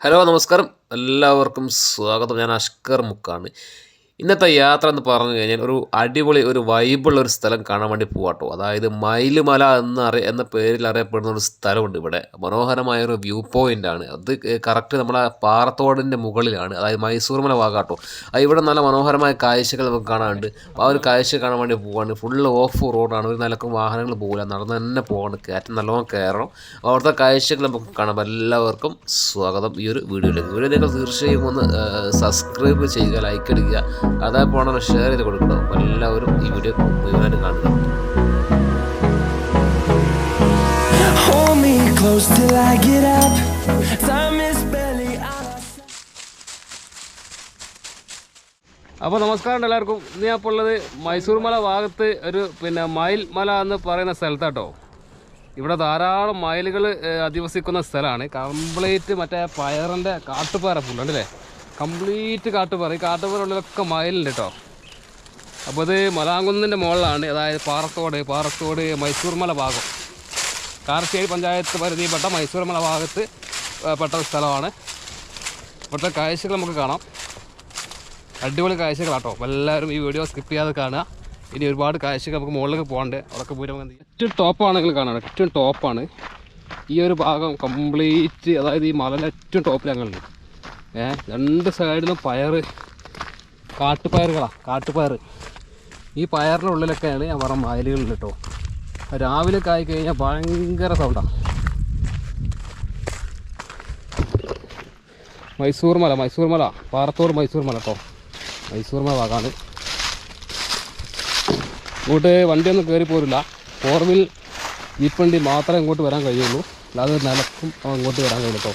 Hello നമസ്കാരം. എല്ലാവർക്കും സ്വാഗതം. ഞാൻ അഷ്കർ മുക്കാണ് ഇന്നത്തെ യാത്ര എന്ന് പറഞ്ഞു കഴിഞ്ഞാൽ ഒരു അടിപൊളി ഒരു വൈബുള്ള ഒരു സ്ഥലം കാണാൻ വേണ്ടി പോവാട്ടോ അതായത് മയിലുമല എന്ന അറിയ എന്ന പേരിൽ അറിയപ്പെടുന്ന ഒരു സ്ഥലമുണ്ട് ഇവിടെ. മനോഹരമായ ഒരു വ്യൂ പോയിന്റ് ആണ്. അത് കറക്റ്റ് നമ്മളെ പാറത്തോടിന്റെ മുകളിലാണ്. അതായത് മൈസൂർ മല ഭാഗാട്ടോ അത് ഇവിടെ നല്ല മനോഹരമായ കാഴ്ചകൾ നമുക്ക് കാണാനുണ്ട്. ആ ഒരു കാഴ്ച കാണാൻ വേണ്ടി പോവാണ്. ഫുള്ള് ഓഫ് റോഡാണ് ഒരു നിലക്കും വാഹനങ്ങൾ പോകില്ല നടന്ന് തന്നെ പോവാണ്. കയറ്റം നല്ലോണം കയറണം. അവിടുത്തെ കാഴ്ചകൾ നമുക്ക് കാണാം. എല്ലാവർക്കും സ്വാഗതം ഈ ഒരു വീഡിയോയിലേക്ക്. വീഡിയോ നിങ്ങൾ തീർച്ചയായും ഒന്ന് സബ്സ്ക്രൈബ് ചെയ്യുക ലൈക്ക് അടിക്കുക അതേപോലെ ഷെയർ ചെയ്ത് കൊടുക്കണം? അപ്പോൾ എല്ലാവരും ഈ വീഡിയോ മുഴുവനായിട്ട് കാണുക. Hold me close till I get up. Time is barely on അപ്പോൾ നമസ്കാരം എല്ലാവർക്കും. ഇന്ന് ഞാൻ ഇപ്പോൾ ഉള്ളത് മൈസൂർ മല ഭാഗത്ത് ഒരു പിന്നെ മയിൽ മല എന്ന് പറയുന്ന സ്ഥലത്താട്ടോ. ഇവിടെ ധാരാളം മയിലുകൾ അധിവസിക്കുന്ന സ്ഥലമാണ്. കംപ്ലീറ്റ് മറ്റേ പയറിന്റെ കാട്ടുപാറ ഫുള്ളുണ്ട് അല്ലേ കംപ്ലീറ്റ് കാട്ടുപാറ ഈ കാട്ടുപാറയുള്ളിലൊക്കെ മയിലുണ്ട് കേട്ടോ അപ്പോൾ ഇത് മലാങ്കുന്നിന്റെ മുകളിലാണ്. അതായത് പാറത്തോട് പാറത്തോട് മൈസൂർ മല ഭാഗം. കാർശ്ശേരി പഞ്ചായത്ത് പരിധിയിൽപ്പെട്ട മൈസൂർ മല ഭാഗത്ത് പെട്ട സ്ഥലമാണ്. ഇവിടുത്തെ കാഴ്ചകൾ നമുക്ക് കാണാം. അടിപൊളി കാഴ്ചകളാട്ടോ. എല്ലാവരും ഈ വീഡിയോ സ്കിപ്പ് ചെയ്യാതെ കാണുക. ഇനി ഒരുപാട് കാഴ്ചകൾ നമുക്ക് മുകളിലേക്ക് പോകണ്ട് അവിടെ പോയി? ഏറ്റവും ടോപ്പാണ് നിങ്ങൾ കാണുന്നത്. ഏറ്റവും ടോപ്പാണ് ഈ ഒരു ഭാഗം കംപ്ലീറ്റ് അതായത് ഈ മലയുടെ ഏറ്റവും ടോപ്പിൽ ഞങ്ങളുണ്ട് ഏ രണ്ട് സൈഡിലും പയറ്. കാട്ടുപയറുകളാണ് കാട്ടുപയർ ഈ പയറിന്റെ ഉള്ളിലൊക്കെയാണ് ഞാൻ പറഞ്ഞ മയിലുകളുണ്ട് കേട്ടോ രാവിലെ ആയി കഴിഞ്ഞാൽ ഭയങ്കര സൗണ്ടാണ് മൈസൂർ മല മൈസൂർ മല പാറത്തോട് മൈസൂർ മല കേട്ടോ മൈസൂർ മല ഭാഗമാണ് ഇങ്ങോട്ട് വണ്ടിയൊന്നും കയറി പോരില്ല. വീൽ ജീപ്പ് വണ്ടി മാത്രമേ ഇങ്ങോട്ട് വരാൻ കഴിയുള്ളൂ. അല്ലാതെ നിലക്കും ഇങ്ങോട്ട് വരാൻ കഴിയുള്ളൂ കേട്ടോ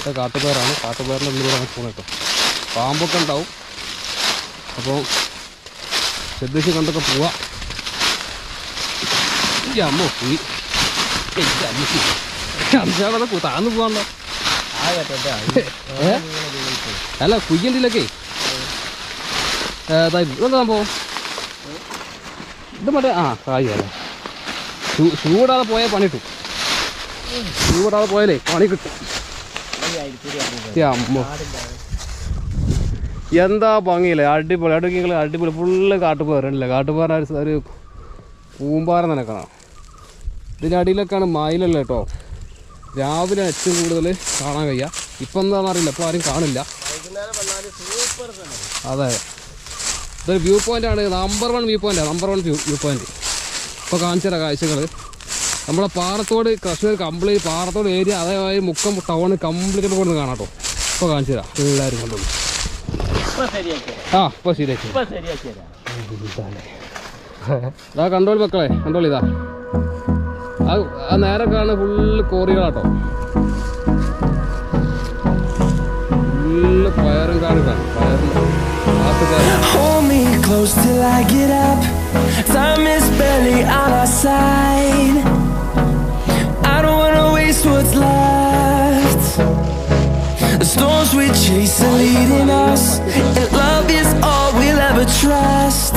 ഇത് കാട്ടുപേറാണ് കാട്ടുപേറിന്റെ ഉള്ളിലാണ് പോകുന്നത് കേട്ടോ പാമ്പൊക്കെ ഉണ്ടാവും. അപ്പോൾ ശ്രദ്ധിച്ച് കണ്ടൊക്കെ പോവാം. ഈ അമ്മ. പോയി അഞ്ചാമത് താന്ന് പോകാണ്ടോ ഏ? അല്ല കുയ്യണ്ടിലൊക്കെ. ഇതെന്താ സംഭവം? ഇത് മറ്റേ ആ കായല്ല ഇടാതെ പോയാൽ പണി കിട്ടും. ചൂടാതെ പോയാലേ പണി കിട്ടും. എന്താ ഭംഗിയില്ലേ? അടിപൊളി. അടുക്കിങ്ങൾ അടിപൊളി. ഫുള്ള് കാട്ടുപോരല്ലേ കാട്ടുപോര ഒരു പൂമ്പാറ നനക്കണം. കാണാം ഇതിന്റെ അടിയിലൊക്കെയാണ് മയിലല്ല കേട്ടോ? രാവിലെ ഏറ്റവും കൂടുതൽ കാണാൻ കഴിയുക ഇപ്പം എന്താണെന്ന് അറിയില്ല. ഇപ്പോൾ ആരും കാണില്ല. അതെ. ഇതൊരു വ്യൂ പോയിന്റ് ആണ്. Number one view point number one view view point ഇപ്പോൾ കാണിച്ചു തരാം കാഴ്ചകൾ നമ്മളെ പാറത്തോട് കശ്മീർ കംപ്ലീറ്റ് പാറത്തോട് ഏരിയ അതേമാതിരി മുക്കം ടൗൺ കംപ്ലീറ്റ് ഇപ്പോൾ കൊണ്ട് കാണാം കേട്ടോ ഇപ്പോൾ കാണിച്ചു തരാം. എല്ലാവരും കൊണ്ടുപോയി ആ ഇപ്പോൾ ശരിയാക്കി ഇതാ കണ്ടോളി മക്കളെ കണ്ടോളി ഇതാ. ആ ആ നേരെ കാണുന്ന ഫുള്ള് കോറികളാട്ടോ ഫുള്ള് പയറും കാടുകളാണ് പയറും കാട്ടുപയർ Hold me close till I get up. Time is barely on our side. dreams we chase are leading us. And love is all we'll ever trust.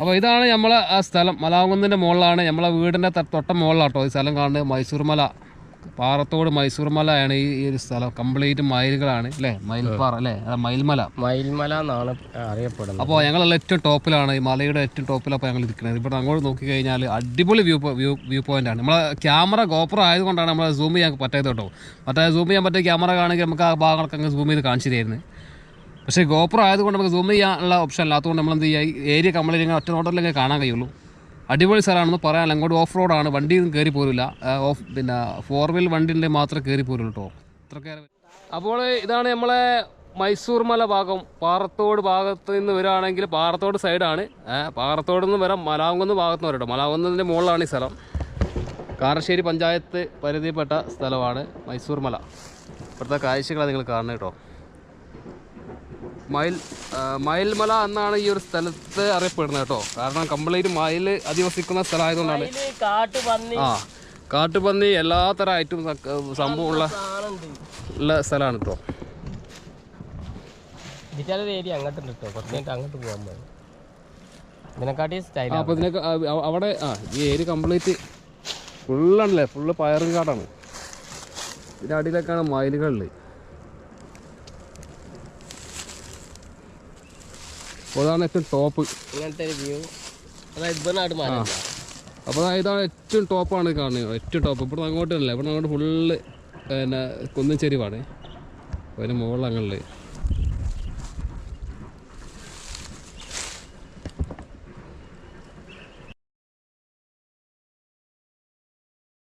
അപ്പോൾ ഇതാണ് നമ്മളെ സ്ഥലം. മലാകുന്നതിന്റെ മുകളിലാണ്. നമ്മളെ വീടിന്റെ തൊട്ട മുകളിലാട്ടോ ഈ സ്ഥലം കാണുന്നത്. മൈസൂർ മല. പാറത്തോട് മൈസൂർ മലയാണ് ഈ ഒരു സ്ഥലം. കംപ്ലീറ്റ് മയിലുകളാണ് അല്ലേ? മയിൽപ്പാറ അല്ലേ? മയിൽമല. മയിൽമല എന്നാണ് അറിയപ്പെടുന്നത്. അപ്പോൾ ഞങ്ങൾ ഏറ്റവും ടോപ്പിലാണ് ഈ മലയുടെ ഏറ്റവും ടോപ്പിലാണ് ഞങ്ങൾ ഇരിക്കുന്നത്. ഇവിടെ അങ്ങോട്ട് നോക്കി കഴിഞ്ഞാൽ അടിപൊളി വ്യൂ വ്യൂ വ്യൂ പോയിന്റ് ആണ്. നമ്മളെ ക്യാമറ ഗോപ്രോ ആയതുകൊണ്ടാണ് നമ്മൾ സൂം ചെയ്യാൻ പറ്റാത്തത് കേട്ടോ. മറ്റേ സൂം ചെയ്യാൻ പറ്റിയ ക്യാമറ കാണെങ്കിൽ നമുക്ക് ആ ഭാഗങ്ങളൊക്കെ അങ്ങ് സൂം ചെയ്ത് കാണിച്ചു തരുന്നത് പക്ഷേ ഗോപ്രോ ആയതുകൊണ്ട് നമുക്ക് സൂം ചെയ്യാനുള്ള ഓപ്ഷൻ അല്ലാത്തതുകൊണ്ട് നമ്മൾ എന്ത് ചെയ്യുക ഏരിയ കംപ്ലീറ്റ് ഇങ്ങനെ ഒറ്റ നോട്ടത്തിലൊക്കെ കാണാൻ കഴിയുള്ളൂ. അടിപൊളി സ്ഥലമാണെന്ന് പറയാനില്ല അങ്ങോട്ട് ഓഫ് റോഡാണ് വണ്ടി കയറി പോരില്ല ഓഫ് പിന്നെ ഫോർ വീൽ വണ്ടിന്റെ മാത്രമേ കയറി പോരുള്ളൂ കേട്ടോ അത്രക്കേറെ അപ്പോൾ ഇതാണ് നമ്മളെ മൈസൂർ മല ഭാഗം. പാറത്തോട് ഭാഗത്ത് നിന്ന് വരികയാണെങ്കിൽ പാറത്തോട് സൈഡാണ് പാറത്തോട് നിന്ന് വരാം. മലാങ്കുന്ന് ഭാഗത്ത് നിന്ന് വരട്ടോ. മലാങ്കുന്നതിന്റെ മുകളിലാണ് ഈ സ്ഥലം. കാരശ്ശേരി പഞ്ചായത്ത് പരിധിപ്പെട്ട സ്ഥലമാണ് മൈസൂർ മല. ഇവിടുത്തെ കാഴ്ചകളാണ് നിങ്ങൾ കാണുന്നത് കേട്ടോ മയിൽ മയൽമല എന്നാണ് ഈ ഒരു സ്ഥലത്ത് അറിയപ്പെടുന്നത് കേട്ടോ. കാരണം കംപ്ലീറ്റ് മയിൽ അധിവസിക്കുന്ന സ്ഥലമായതുകൊണ്ടാണ്. ആ കാട്ടുപന്നി എല്ലാ തരം ഐറ്റം സംഭവമുള്ള ഉള്ള സ്ഥലമാണ് കേട്ടോ. ഏരിയ അങ്ങോട്ടുണ്ട് കേട്ടോ. കുറച്ച് കഴിഞ്ഞിട്ട് അങ്ങോട്ട് പോകാൻ പോകും ഇതിനെക്കാട്ടി സ്റ്റൈലാണ് അപ്പോൾ ഇതിനൊക്കെ അവിടെ ആ ഈ ഏരിയ കംപ്ലീറ്റ് ഫുള്ളാണല്ലേ? ഫുള്ള് പയറും കാടാണ് ഇതിന്റെ അടിയിലൊക്കെയാണ് മയിലുകളിൽ അതാണ് ഏറ്റവും ടോപ്പ് ഇങ്ങനത്തെ ഒരു വ്യൂ അതായത് അപ്പോൾ ഇതാണ് ഏറ്റവും ടോപ്പാണ് കാണുന്നത്. ഏറ്റവും ടോപ്പ് ഇവിടെ അങ്ങോട്ടല്ല ഇവിടെ അങ്ങോട്ട് ഫുള്ള് പിന്നെ കുന്നും ചെരിവാണ്. അതിന് മുകളിൽ അങ്ങനെ